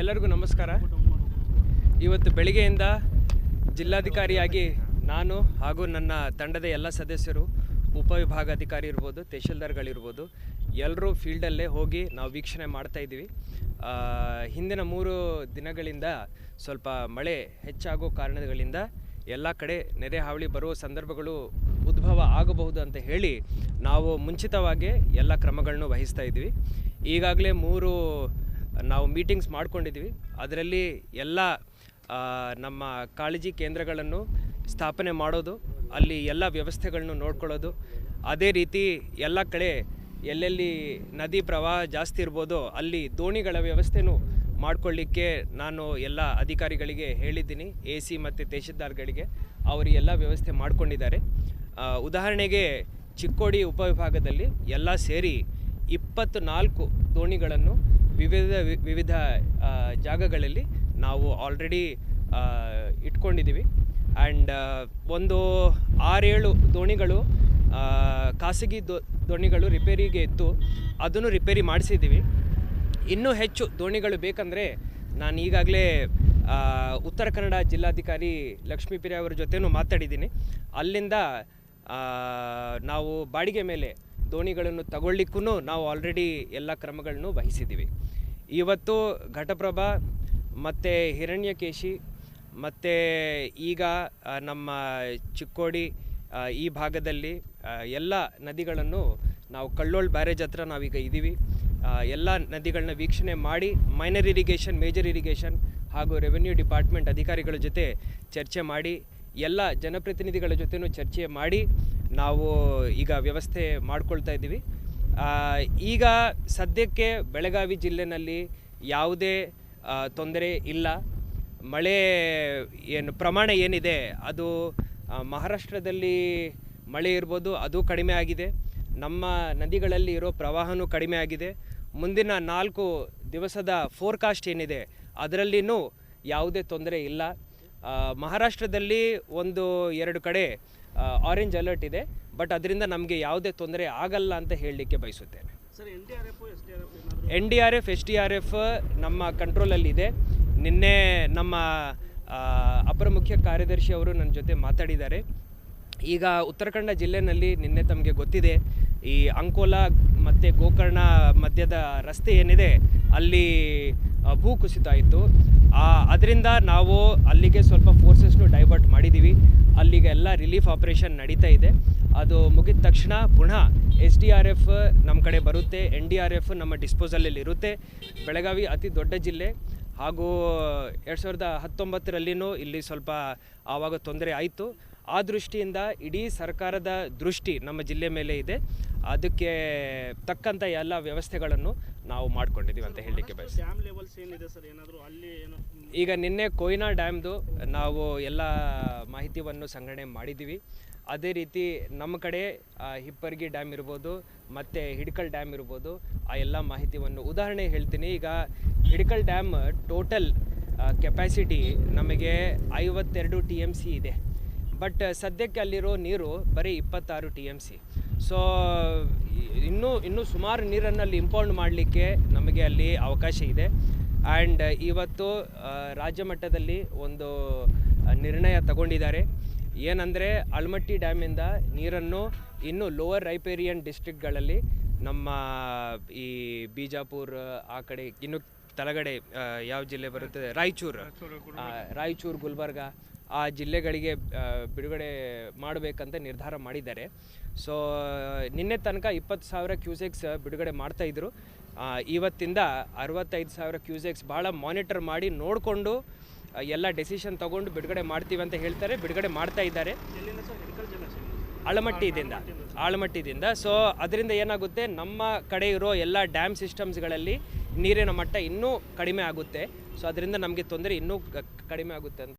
ಎಲ್ಲರಿಗೂ ನಮಸ್ಕಾರ. ಇವತ್ತು ಬೆಳಿಗ್ಗೆಯಿಂದ ಜಿಲ್ಲಾಧಿಕಾರಿಯಾಗಿ ನಾನು ಹಾಗೂ ನನ್ನ ತಂಡದ ಎಲ್ಲ ಸದಸ್ಯರು, ಉಪವಿಭಾಗಾಧಿಕಾರಿ ಇರ್ಬೋದು, ತಹಶೀಲ್ದಾರ್ಗಳಿರ್ಬೋದು ಎಲ್ಲರೂ ಫೀಲ್ಡಲ್ಲೇ ಹೋಗಿ ನಾವು ವೀಕ್ಷಣೆ ಮಾಡ್ತಾ ಇದ್ದೀವಿ. ಹಿಂದಿನ ಮೂರು ದಿನಗಳಿಂದ ಸ್ವಲ್ಪ ಮಳೆ ಹೆಚ್ಚಾಗೋ ಕಾರಣಗಳಿಂದ ಎಲ್ಲ ಕಡೆ ನೆರೆ ಹಾವಳಿ ಬರುವ ಸಂದರ್ಭಗಳು ಉದ್ಭವ ಆಗಬಹುದು ಅಂತ ಹೇಳಿ ನಾವು ಮುಂಚಿತವಾಗಿ ಎಲ್ಲ ಕ್ರಮಗಳನ್ನು ವಹಿಸ್ತಾ ಇದ್ದೀವಿ. ಈಗಾಗಲೇ ಮೂರು ನಾವು ಮೀಟಿಂಗ್ಸ್ ಮಾಡ್ಕೊಂಡಿದ್ವಿ. ಅದರಲ್ಲಿ ಎಲ್ಲ ನಮ್ಮ ಕಾಳಜಿ ಕೇಂದ್ರಗಳನ್ನು ಸ್ಥಾಪನೆ ಮಾಡೋದು, ಅಲ್ಲಿ ಎಲ್ಲ ವ್ಯವಸ್ಥೆಗಳನ್ನು ನೋಡ್ಕೊಳ್ಳೋದು. ಅದೇ ರೀತಿ ಎಲ್ಲ ಕಡೆ ಎಲ್ಲೆಲ್ಲಿ ನದಿ ಪ್ರವಾಹ ಜಾಸ್ತಿ ಇರ್ಬೋದೋ ಅಲ್ಲಿ ದೋಣಿಗಳ ವ್ಯವಸ್ಥೆನೂ ಮಾಡಿಕೊಳ್ಳಿಕ್ಕೆ ನಾನು ಎಲ್ಲ ಅಧಿಕಾರಿಗಳಿಗೆ ಹೇಳಿದ್ದೀನಿ, ಎ ಸಿ ಮತ್ತು ತಹಶೀಲ್ದಾರ್ಗಳಿಗೆ. ಅವರು ಎಲ್ಲ ವ್ಯವಸ್ಥೆ ಮಾಡಿಕೊಂಡಿದ್ದಾರೆ. ಉದಾಹರಣೆಗೆ ಚಿಕ್ಕೋಡಿ ಉಪವಿಭಾಗದಲ್ಲಿ ಎಲ್ಲ ಸೇರಿ ಇಪ್ಪತ್ತು ನಾಲ್ಕು ದೋಣಿಗಳನ್ನು ವಿವಿಧ ವಿವಿಧ ಜಾಗಗಳಲ್ಲಿ ನಾವು ಆಲ್ರೆಡಿ ಇಟ್ಕೊಂಡಿದ್ದೀವಿ. ಆ್ಯಂಡ್ ಒಂದು ಆರೇಳು ದೋಣಿಗಳು ಖಾಸಗಿ ದೋ, ದೋಣಿಗಳು ರಿಪೇರಿಗೆ ಇತ್ತು ಅದನ್ನು ರಿಪೇರಿ ಮಾಡಿಸಿದ್ದೀವಿ. ಇನ್ನೂ ಹೆಚ್ಚು ದೋಣಿಗಳು ಬೇಕಂದರೆ ನಾನು ಈಗಾಗಲೇ ಉತ್ತರ ಕನ್ನಡ ಜಿಲ್ಲಾಧಿಕಾರಿ ಲಕ್ಷ್ಮೀಪ್ರಿಯ ಅವರ ಜೊತೆನೂ ಮಾತಾಡಿದ್ದೀನಿ. ಅಲ್ಲಿಂದ ನಾವು ಬಾಡಿಗೆ ಮೇಲೆ ದೋಣಿಗಳನ್ನು ತಗೊಳ್ಳಿಕ್ಕೂ ನಾವು ಆಲ್ರೆಡಿ ಎಲ್ಲ ಕ್ರಮಗಳನ್ನು ವಹಿಸಿದ್ದೀವಿ. ಇವತ್ತು ಘಟಪ್ರಭಾ, ಮತ್ತು ಹಿರಣ್ಯಕೇಶಿ, ಮತ್ತು ಈಗ ನಮ್ಮ ಚಿಕ್ಕೋಡಿ ಈ ಭಾಗದಲ್ಲಿ ಎಲ್ಲ ನದಿಗಳನ್ನು ನಾವು ಕಳ್ಳೋಳ್ ಬ್ಯಾರೇಜ್ ಹತ್ರ ನಾವೀಗ ಇದ್ದೀವಿ. ಎಲ್ಲ ನದಿಗಳನ್ನ ವೀಕ್ಷಣೆ ಮಾಡಿ ಮೈನರ್ ಇರಿಗೇಷನ್ ಮೇಜರ್ ಇರಿಗೇಷನ್ ಹಾಗೂ ರೆವೆನ್ಯೂ ಡಿಪಾರ್ಟ್ಮೆಂಟ್ ಅಧಿಕಾರಿಗಳ ಜೊತೆ ಚರ್ಚೆ ಮಾಡಿ, ಎಲ್ಲ ಜನಪ್ರತಿನಿಧಿಗಳ ಜೊತೆಯೂ ಚರ್ಚೆ ಮಾಡಿ ನಾವು ಈಗ ವ್ಯವಸ್ಥೆ ಮಾಡ್ಕೊಳ್ತಾ ಇದ್ದೀವಿ. ಈಗ ಸದ್ಯಕ್ಕೆ ಬೆಳಗಾವಿ ಜಿಲ್ಲೆನಲ್ಲಿ ಯಾವುದೇ ತೊಂದರೆ ಇಲ್ಲ. ಮಳೆ ಏನು, ಪ್ರಮಾಣ ಏನಿದೆ, ಅದು ಮಹಾರಾಷ್ಟ್ರದಲ್ಲಿ ಮಳೆ ಇರ್ಬೋದು, ಅದು ಕಡಿಮೆ ಆಗಿದೆ. ನಮ್ಮ ನದಿಗಳಲ್ಲಿ ಇರೋ ಪ್ರವಾಹನೂ ಕಡಿಮೆ ಆಗಿದೆ. ಮುಂದಿನ ನಾಲ್ಕು ದಿವಸದ ಫೋರ್ಕಾಸ್ಟ್ ಏನಿದೆ, ಅದರಲ್ಲಿನೂ ಯಾವುದೇ ತೊಂದರೆ ಇಲ್ಲ. ಮಹಾರಾಷ್ಟ್ರದಲ್ಲಿ ಒಂದು ಎರಡು ಕಡೆ ಆರೆಂಜ್ ಅಲರ್ಟ್ ಇದೆ ಬಟ್ ಅದರಿಂದ ನಮಗೆ ಯಾವುದೇ ತೊಂದರೆ ಆಗಲ್ಲ ಅಂತ ಹೇಳಲಿಕ್ಕೆ ಬಯಸುತ್ತೇನೆ. Sir N D R F S D R F ನಮ್ಮ N D R F S D R F ನಮ್ಮ ಕಂಟ್ರೋಲಲ್ಲಿದೆ ನಿನ್ನೆ ನಮ್ಮ ಅಪರ ಮುಖ್ಯ ಕಾರ್ಯದರ್ಶಿ ಅವರು ನನ್ನ ಜೊತೆ ಮಾತಾಡಿದ್ದಾರೆ. ಈಗ ಉತ್ತರ ಕನ್ನಡ ಜಿಲ್ಲೆನಲ್ಲಿ ನಿನ್ನೆ ತಮಗೆ ಗೊತ್ತಿದೆ ಈ ಅಂಕೋಲಾ ಮತ್ತು ಗೋಕರ್ಣ ಮಧ್ಯದ ರಸ್ತೆ ಏನಿದೆ ಅಲ್ಲಿ ಭೂ ಕುಸಿತ ಇತ್ತು. ಅದರಿಂದ ನಾವು ಅಲ್ಲಿಗೆ ಸ್ವಲ್ಪ ಫೋರ್ಸಸ್ನು ಡೈವರ್ಟ್ ಮಾಡಿದ್ದೀವಿ ಅಲ್ಲಿಗೆ ಎಲ್ಲ ರಿಲೀಫ್ ಆಪರೇಷನ್ ನಡೀತಾ ಇದೆ. ಅದು ಮುಗಿದ ತಕ್ಷಣ ಪುನಃ ಎಸ್ ಡಿ ಆರ್ ಎಫ್ ನಮ್ಮ ಕಡೆ ಬರುತ್ತೆ ಎನ್ ಡಿ ಆರ್ ಎಫ್ ನಮ್ಮ ಡಿಸ್ಪೋಸಲಲ್ಲಿ ಇರುತ್ತೆ. ಬೆಳಗಾವಿ ಅತಿ ದೊಡ್ಡ ಜಿಲ್ಲೆ. ಹಾಗೂ ಎರಡು ಸಾವಿರದ ಹತ್ತೊಂಬತ್ತರಲ್ಲಿನೂ ಇಲ್ಲಿ ಸ್ವಲ್ಪ ಆವಾಗ ತೊಂದರೆ ಆಯಿತು. ಆ ದೃಷ್ಟಿಯಿಂದ ಇಡೀ ಸರ್ಕಾರದ ದೃಷ್ಟಿ ನಮ್ಮ ಜಿಲ್ಲೆ ಮೇಲೆ ಇದೆ. ಅದಕ್ಕೆ ತಕ್ಕಂಥ ಎಲ್ಲ ವ್ಯವಸ್ಥೆಗಳನ್ನು ನಾವು ಮಾಡ್ಕೊಂಡಿದ್ದೀವಿ ಅಂತ ಹೇಳಲಿಕ್ಕೆ ಬಯಸ್ತೀವಿ ಡ್ಯಾಮ್ ಲೆವೆಲ್ಸ್ ಏನಿದೆ ಸರ್? ಏನಾದರೂ ಅಲ್ಲಿ ಏನು ಈಗ ನಿನ್ನೆ ಕೊಯ್ನಾ ಡ್ಯಾಮ್ದು ನಾವು ಎಲ್ಲ ಮಾಹಿತಿಯನ್ನು ಸಂಗ್ರಹಣೆ ಮಾಡಿದ್ದೀವಿ. ಅದೇ ರೀತಿ ನಮ್ಮ ಕಡೆ ಹಿಪ್ಪರ್ಗಿ ಡ್ಯಾಮ್ ಇರ್ಬೋದು, ಮತ್ತು ಹಿಡ್ಕಲ್ ಡ್ಯಾಮ್ ಇರ್ಬೋದು, ಆ ಎಲ್ಲ ಮಾಹಿತಿಯನ್ನು ಉದಾಹರಣೆ ಹೇಳ್ತೀನಿ. ಈಗ ಹಿಡ್ಕಲ್ ಡ್ಯಾಮ್ ಟೋಟಲ್ ಕೆಪ್ಯಾಸಿಟಿ ನಮಗೆ ಐವತ್ತೆರಡು ಟಿ ಎಂ ಸಿ ಇದೆ. ಬಟ್ ಸದ್ಯಕ್ಕೆ ಅಲ್ಲಿರೋ ನೀರು ಬರೀ ಇಪ್ಪತ್ತಾರು ಟಿ ಎಂ ಸಿ. ಸೊ ಇನ್ನೂ ಇನ್ನೂ ಸುಮಾರು ನೀರನ್ನು ಅಲ್ಲಿ ಇಂಪೌಂಡ್ ಮಾಡಲಿಕ್ಕೆ ನಮಗೆ ಅಲ್ಲಿ ಅವಕಾಶ ಇದೆ. ಆ್ಯಂಡ್ ಇವತ್ತು ರಾಜ್ಯ ಮಟ್ಟದಲ್ಲಿ ಒಂದು ನಿರ್ಣಯ ತಗೊಂಡಿದ್ದಾರೆ. ಏನಂದರೆ ಆಲ್ಮಟ್ಟಿ ಡ್ಯಾಮಿಂದ ನೀರನ್ನು ಇನ್ನು ಲೋವರ್ ರೈಪೇರಿಯನ್ ಡಿಸ್ಟ್ರಿಕ್ಟ್ಗಳಲ್ಲಿ ನಮ್ಮ ಈ ಬಿಜಾಪುರ ಆ ಕಡೆ ಇನ್ನು ತಲಗಡೆ ಯಾವ ಜಿಲ್ಲೆ ಬರುತ್ತದೆ ರಾಯಚೂರು. ರಾಯಚೂರು ಗುಲ್ಬರ್ಗ ಆ ಜಿಲ್ಲೆಗಳಿಗೆ ಬಿಡುಗಡೆ ಮಾಡಬೇಕಂತ ನಿರ್ಧಾರ ಮಾಡಿದ್ದಾರೆ. ಸೊ ನಿನ್ನೆ ತನಕ ಇಪ್ಪತ್ತು ಸಾವಿರ ಕ್ಯೂಸೆಕ್ಸ್ ಬಿಡುಗಡೆ ಮಾಡ್ತಾಯಿದ್ರು ಇವತ್ತಿಂದ ಅರವತ್ತೈದು ಸಾವಿರ ಕ್ಯೂಸೆಕ್ಸ್ ಭಾಳ ಮಾನಿಟರ್ ಮಾಡಿ ನೋಡಿಕೊಂಡು ಎಲ್ಲ ಡೆಸಿಷನ್ ತಗೊಂಡು ಬಿಡುಗಡೆ ಮಾಡ್ತೀವಿ ಅಂತ ಹೇಳ್ತಾರೆ. ಬಿಡುಗಡೆ ಮಾಡ್ತಾ ಇದ್ದಾರೆ. ಆಳಮಟ್ಟಿದಿಂದ ಆಳಮಟ್ಟಿದಿಂದ ಸೊ ಅದರಿಂದ ಏನಾಗುತ್ತೆ? ನಮ್ಮ ಕಡೆ ಇರೋ ಎಲ್ಲ ಡ್ಯಾಮ್ ಸಿಸ್ಟಮ್ಸ್ಗಳಲ್ಲಿ ನೀರಿನ ಮಟ್ಟ ಇನ್ನೂ ಕಡಿಮೆ ಆಗುತ್ತೆ. ಸೊ ಅದರಿಂದ ನಮಗೆ ತೊಂದರೆ ಇನ್ನೂ ಕಡಿಮೆ ಆಗುತ್ತೆ ಅಂತ